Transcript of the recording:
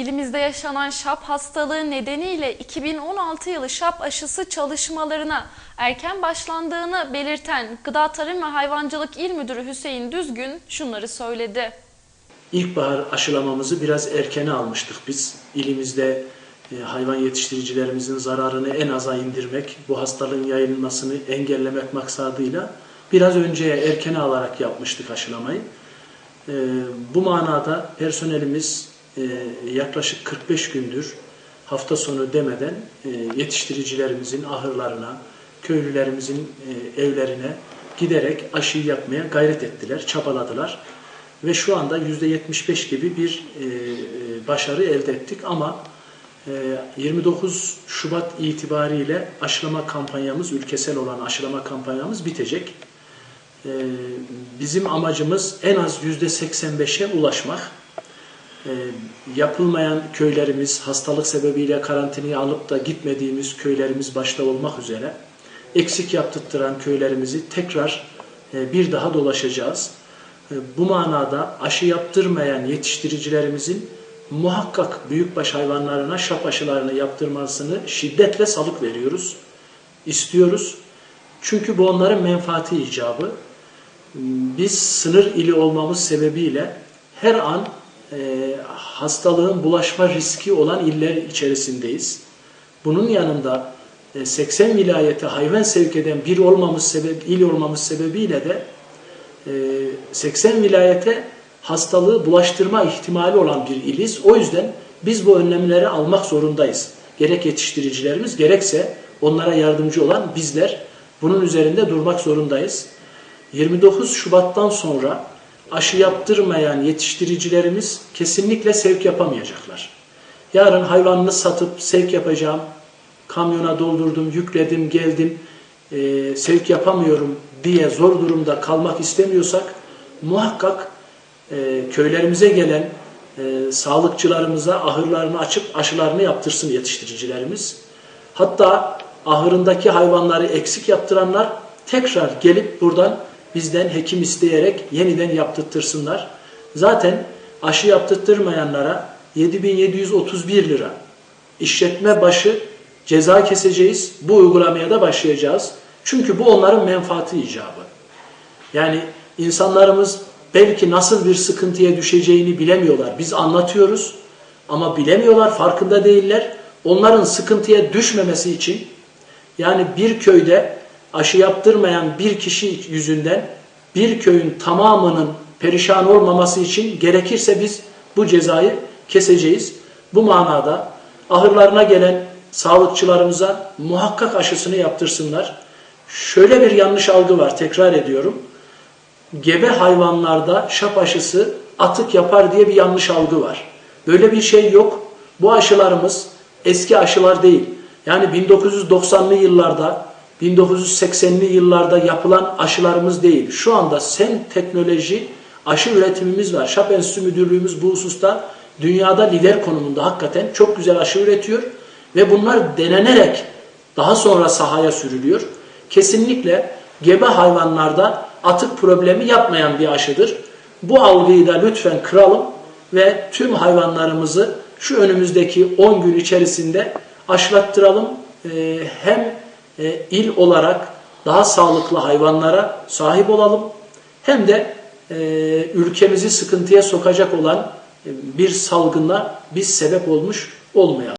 İlimizde yaşanan şap hastalığı nedeniyle 2016 yılı şap aşısı çalışmalarına erken başlandığını belirten Gıda Tarım ve Hayvancılık İl Müdürü Hüseyin Düzgün şunları söyledi. İlkbahar aşılamamızı biraz erkene almıştık biz. İlimizde e, hayvan yetiştiricilerimizin zararını en aza indirmek, bu hastalığın yayılmasını engellemek maksadıyla biraz önceye erkene alarak yapmıştık aşılamayı. E, Bu manada personelimiz e, yaklaşık 45 gündür hafta sonu demeden e, yetiştiricilerimizin ahırlarına, köylülerimizin e, evlerine giderek aşıyı yapmaya gayret ettiler, çabaladılar. Ve şu anda %75 gibi bir e, başarı elde ettik ama e, 29 Şubat itibariyle aşılama kampanyamız, ülkesel olan aşılama kampanyamız bitecek. E, bizim amacımız en az %85'e ulaşmak. E, yapılmayan köylerimiz, hastalık sebebiyle karantinaya alıp da gitmediğimiz köylerimiz başta olmak üzere eksik yaptırttıran köylerimizi tekrar e, bir daha dolaşacağız. E, Bu manada aşı yaptırmayan yetiştiricilerimizin muhakkak büyükbaş hayvanlarına şap aşılarını yaptırmasını şiddetle salık veriyoruz, istiyoruz. Çünkü bu onların menfaati icabı. Biz sınır ili olmamız sebebiyle her an e, hastalığın bulaşma riski olan iller içerisindeyiz. Bunun yanında e, 80 vilayete hayvan sevk eden bir olmamız sebep, il olmamız sebebiyle de e, 80 vilayete hastalığı bulaştırma ihtimali olan bir iliz. O yüzden biz bu önlemleri almak zorundayız. Gerek yetiştiricilerimiz gerekse onlara yardımcı olan bizler bunun üzerinde durmak zorundayız. 29 Şubat'tan sonra aşı yaptırmayan yetiştiricilerimiz kesinlikle sevk yapamayacaklar. Yarın hayvanını satıp sevk yapacağım, kamyona doldurdum, yükledim, geldim, e, sevk yapamıyorum diye zor durumda kalmak istemiyorsak muhakkak e, köylerimize gelen e, sağlıkçılarımıza ahırlarını açıp aşılarını yaptırsın yetiştiricilerimiz. Hatta ahırındaki hayvanları eksik yaptıranlar tekrar gelip buradan bizden hekim isteyerek yeniden yaptırtırsınlar. Zaten aşı yaptırtmayanlara 7731 lira işletme başı ceza keseceğiz. Bu uygulamaya da başlayacağız. Çünkü bu onların menfaati icabı. Yani insanlarımız belki nasıl bir sıkıntıya düşeceğini bilemiyorlar. Biz anlatıyoruz ama bilemiyorlar, farkında değiller. Onların sıkıntıya düşmemesi için yani bir köyde aşı yaptırmayan bir kişi yüzünden bir köyün tamamının perişan olmaması için gerekirse biz bu cezayı keseceğiz. Bu manada ahırlarına gelen sağlıkçılarımıza muhakkak aşısını yaptırsınlar. Şöyle bir yanlış algı var, tekrar ediyorum. Gebe hayvanlarda şap aşısı atık yapar diye bir yanlış algı var. Böyle bir şey yok. Bu aşılarımız eski aşılar değil. Yani 1990'lı yıllarda 1980'li yıllarda yapılan aşılarımız değil. Şu anda sen teknoloji aşı üretimimiz var. Şap Enstitüsü Müdürlüğümüz bu hususta dünyada lider konumunda hakikaten çok güzel aşı üretiyor ve bunlar denenerek daha sonra sahaya sürülüyor. Kesinlikle gebe hayvanlarda atık problemi yapmayan bir aşıdır. Bu algıyı da lütfen kıralım ve tüm hayvanlarımızı şu önümüzdeki 10 gün içerisinde aşılattıralım. Ee, hem e, il olarak daha sağlıklı hayvanlara sahip olalım hem de e, ülkemizi sıkıntıya sokacak olan e, bir salgına biz sebep olmuş olmayalım.